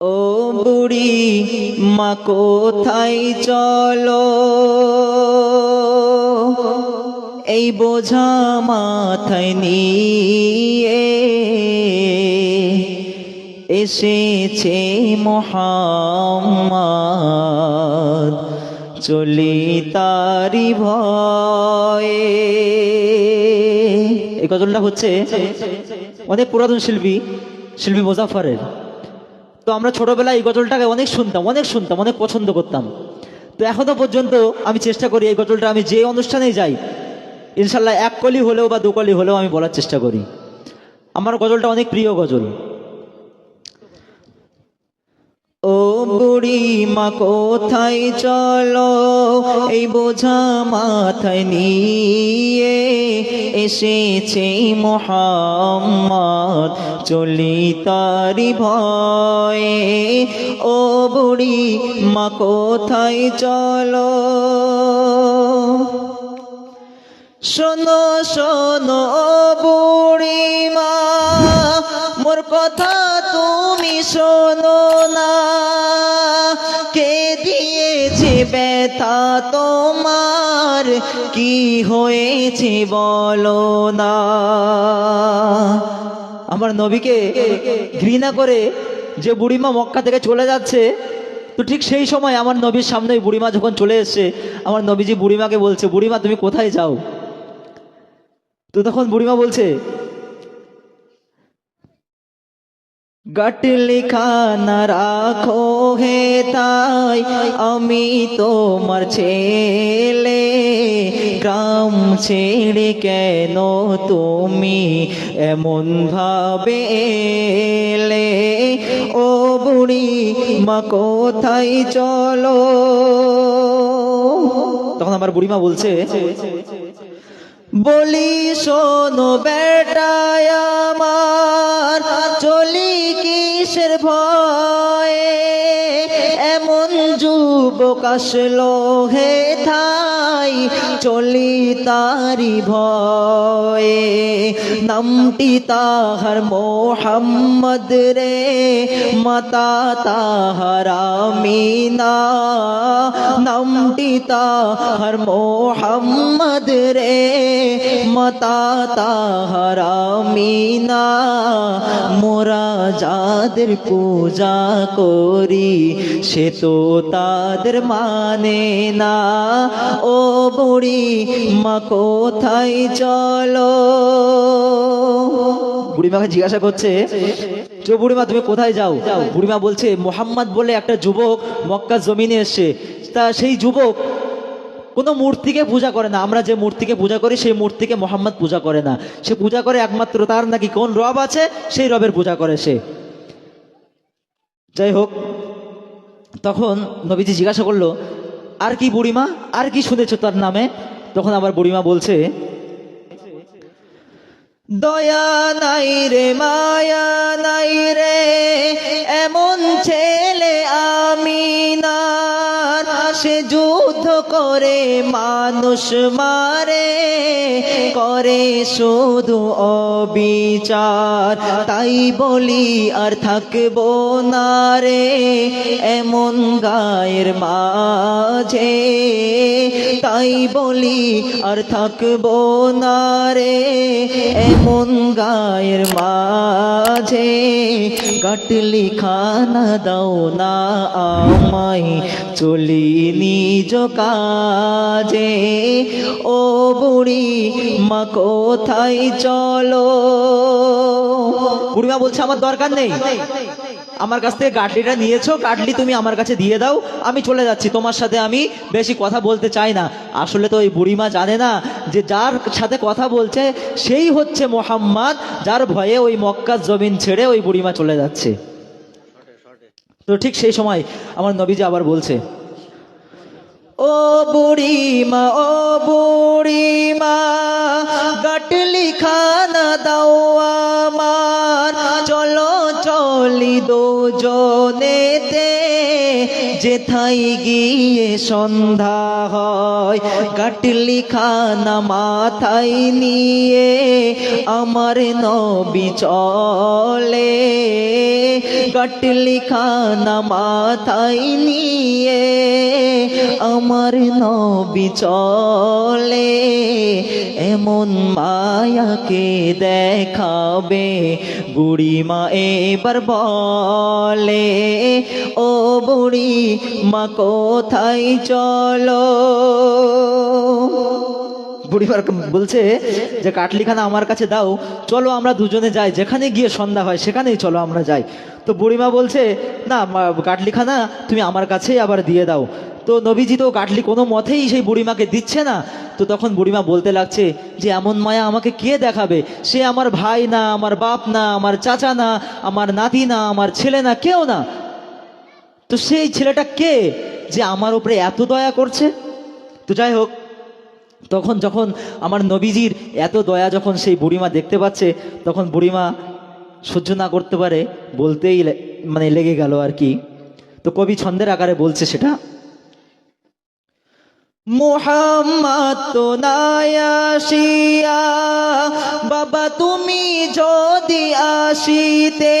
ও বুড়ি, মা কোথায় চলো? এই বোঝা মাথায় নিয়ে এসেছে মোহাম্মদ, চলি তারি ভয়ে। এই গজলটা হচ্ছে? অনেক পুরাতন শিল্পী শিল্পী মোজাফারের তো আমরা ছোটবেলায় এই গজলটাকে অনেক শুনতাম অনেক শুনতাম, অনেক পছন্দ করতাম। তো এখনও পর্যন্ত আমি চেষ্টা করি এই গজলটা, আমি যে অনুষ্ঠানেই যাই, ইনশাল্লাহ এক কলি হলেও বা দু কলি হলেও আমি বলার চেষ্টা করি। আমার গজলটা অনেক প্রিয় গজল। ও বুড়ি মা কোথায় চলো? এই বোঝা মাথায় নিয়ে এসেছে মোহাম্মদ চলি তারি ভয়ে। ও বুড়ি মা কোথায় চলো? শোনো শোনো বুড়িমা মোর কথা তুমি শোনো। ব্যথা তোমার কি হয়েছে বলো না। আমার নবীকে ঘৃণা করে যে বুড়িমা মক্কা থেকে চলে যাচ্ছে, তো ঠিক সেই সময় আমার নবীর সামনে ওই বুড়িমা যখন চলে এসছে, আমার নবীজি বুড়িমাকে বলছে, বুড়িমা, তুমি কোথায় যাও? তো তখন বুড়িমা বলছে গাটলি খানা রাখো হে তাই আমি তোমার ছেলে গ্রাম ছেড়ে কেন তুমি এমন ভাবে এলে ও বুড়ি মা কোথায় চলো তখন আমার বুড়িমা বলছে বলি শোনো বেটায় আমার চলি কিসের ভয়ে? যুবক আসলো হে থাই চলি তারি ভয়ে। নামটি তাহার মোহাম্মদ রে, মাতা তাহার আমিনা। নামটি তাহার মোহাম্মদ রে, মাতা তাহার আমিনা। মোরা যাদের পূজা করি, সে তো তাদের মানে না। ও বুড়ি, মা কোথায় চলো? বুড়িমাকে জিজ্ঞাসা করছে তো বুড়িমা তুমি কোথায় যাও? বুড়িমা বলছে, মোহাম্মদ বলে একটা যুবক মক্কা জমিনে এসছে। তা সেই যুবক কোনো মূর্তিকে পূজা করে না। আমরা যে মূর্তিকে পূজা করি, সেই মূর্তিকে মোহাম্মদ পূজা করে না। সে পূজা করে একমাত্র তার নাকি কোন রব আছে? সেই রবের পূজা করে সে। যাই হোক, তখন নবীজি জিজ্ঞাসা করল, আর কি বুড়িমা? আর কি শুনেছো তার নামে? তখন আবার বুড়িমা বলছে, দয়া নাই রে, মায়া নাই রে, এমন ছেলে আমি না। সে যুদ্ধ করে, মানুষ মারে, করে শুধু অবিচার। তাই বলি আর থাকব না রে, এমন গায়ের মাঝে। তাই বলি আর থাকব না রে, এমন গায়ের মাঝে। কাটলি খানা দাও না আমায় চলি নিজ কাজে। ও বুড়ি, মা কোথায় চলো? বুড়িমা বলছে, আমার দরকার নেই। আমার কাছ থেকে গাডলিটা নিয়েছো গাডলি তুমি আমার কাছে দিয়ে দাও। আমি চলে যাচ্ছি, তোমার সাথে আমি বেশি কথা বলতে চাই না। আসলে তো ওই বুড়িমা জানে না যে যার সাথে কথা বলছে, সেই হচ্ছে মোহাম্মদ, যার ভয়ে ওই মক্কার জমিন ছেড়ে ওই বুড়িমা চলে যাচ্ছে। তো ঠিক সেই সময় আমার নবীজি আবার বলছে ও বুড়িমা ও বুড়িমা, গাটলি খানা দাও আমার। চলো, চলি দুজনেতে যেথায় গিয়ে সন্ধ্যা হয়। কাটলি খানা মাথায় নিয়ে আমার নবী চলে। কাটলি খানা মাথায় নিয়ে আমার নবী চলে, এমন মায়াকে দেখাবে, বুড়ি মা এবার বলে, ও বুড়ি মা, কোথায় চলো? বুড়িমার বলছে যে, কাটলিখানা আমার কাছে দাও, চলো আমরা দুজনে যাই, যেখানে গিয়ে সন্ধ্যা হয়, সেখানেই চলো আমরা যাই। তো বুড়িমা বলছে, না কাটলিখানা তুমি আমার কাছেই আবার দিয়ে দাও। তো নবীজি তো কাটলি কোনো মতেই সেই বুড়িমাকে দিচ্ছে না। তো তখন বুড়িমা বলতে লাগছে যে, এমন মায়া আমাকে কে দেখাবে? সে আমার ভাই না, আমার বাপ না, আমার চাচা না, আমার নাতি না, আমার ছেলে না, কেউ না। তো সেই ছেলেটা কে যে আমার উপরে এত দয়া করছে? তো যাই হোক তখন যখন আমার নবীজির এত দয়া যখন সেই বুড়িমা দেখতে পাচ্ছে, তখন বুড়িমা সহ্য না করতে পারে, বলতেই মানে লেগে গেল আর কি। তো কবি ছন্দের আকারে বলছে সেটা, মোহাম্মদ তো নায়াসিয়া বাবা তুমি যদি আসিতে,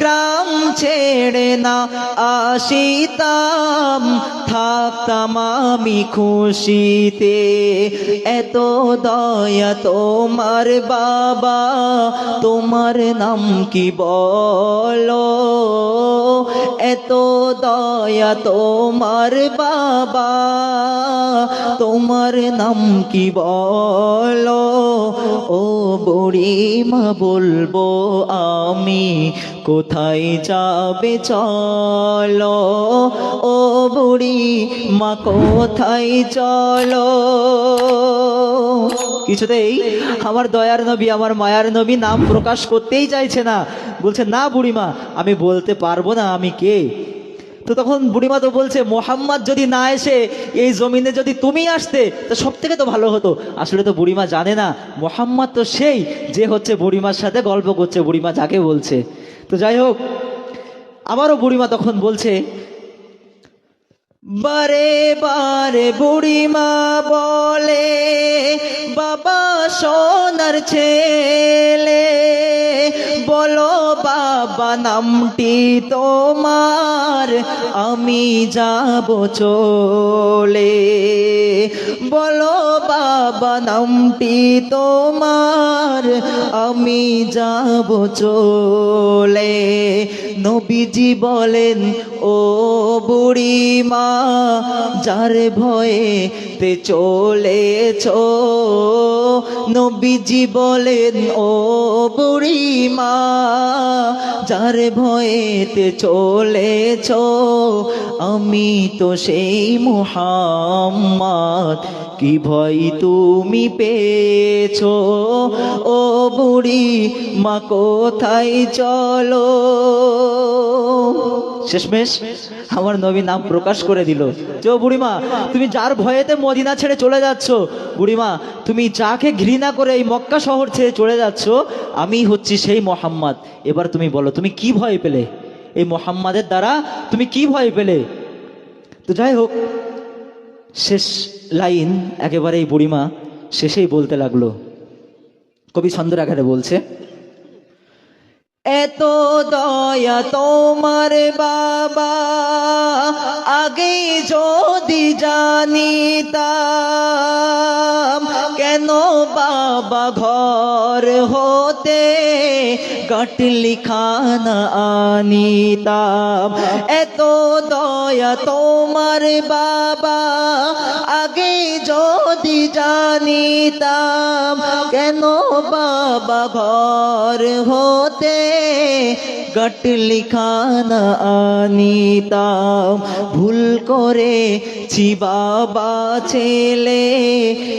গ্রাম ছেড়ে না আসিতাম থাকতাম আমি খুশিতে। এত দয়া তোমার বাবা, তোমার নাম কি বলো? এত দয়া তোমার বাবা, তোমার নাম কি বলো? ও বুড়ি মা বলব আমি কোথায় যাবে চলো? ও বুড়ি মা কোথায় চলো? কিছুতেই আমার দয়ার নবী, আমার মায়ার নবী নাম প্রকাশ করতেই চাইছে না। বলছে, না বুড়িমা, আমি বলতে পারব না আমি কে? তো তখন বুড়িমা তো বলছে, মোহাম্মদ যদি না এসে এই জমিনে যদি তুমি আসতে, তো সব থেকে তো ভালো হতো। আসলে তো বুড়িমা জানে না, মোহাম্মদ তো সেই যে হচ্ছে বুড়িমার সাথে গল্প করছে, বুড়িমা যাকে বলছে। তো যাই হোক, আবারও বুড়িমা তখন বলছে বারে বারে বুড়িমা বলে, বাবা সোনার ছেলে। বলো বাবা, নামটি তোমার, আমি যাব চলে। বলো বাবা, নামটি তোমার, আমি যাব চলে। নবীজি বলেন ও বুড়ি মা যার ভয়ে তে চলেছ নবীজি বলেন, ও বুড়িমা, যার ভয়েতে চলেছ, আমি তো সেই মুহাম্মদ, কি ভয় তুমি পেয়েছ? ও বুড়ি মা কোথায় চলো? শেষমেশ আমার নবী নাম প্রকাশ করে দিল। ও বুড়িমা, তুমি যার ভয়েতে মদিনা ছেড়ে চলে যাচ্ছ, বুড়িমা, তুমি যাকে ঘৃণা করে এই মক্কা শহর ছেড়ে চলে যাচ্ছ, আমি হচ্ছি সেই মোহাম্মদ। এবার তুমি বলো, তুমি কি ভয় পেলে? এই মোহাম্মদের দ্বারা তুমি কি ভয় পেলে? তো যাই হোক, শেষ লাইন একেবারে এই বুড়িমা শেষেই বলতে লাগল। কবি ছন্দের আকারে বলছে এত দয়া তোমার বাবা। আগে যদি জানিতাম কেন বাবা ঘর হতে কাটলি খানা আনিতাম? এত দয়া তোমার বাবা আগে যদি জানিতাম, কেন বাবা ঘর হতে গটলি লিখানা আনিতাম। ভুল করে বাবা ছেলে,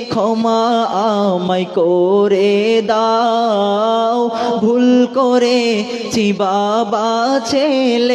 ক্ষমা আমায় করে দাও। ভুল করে বাবা ছেলে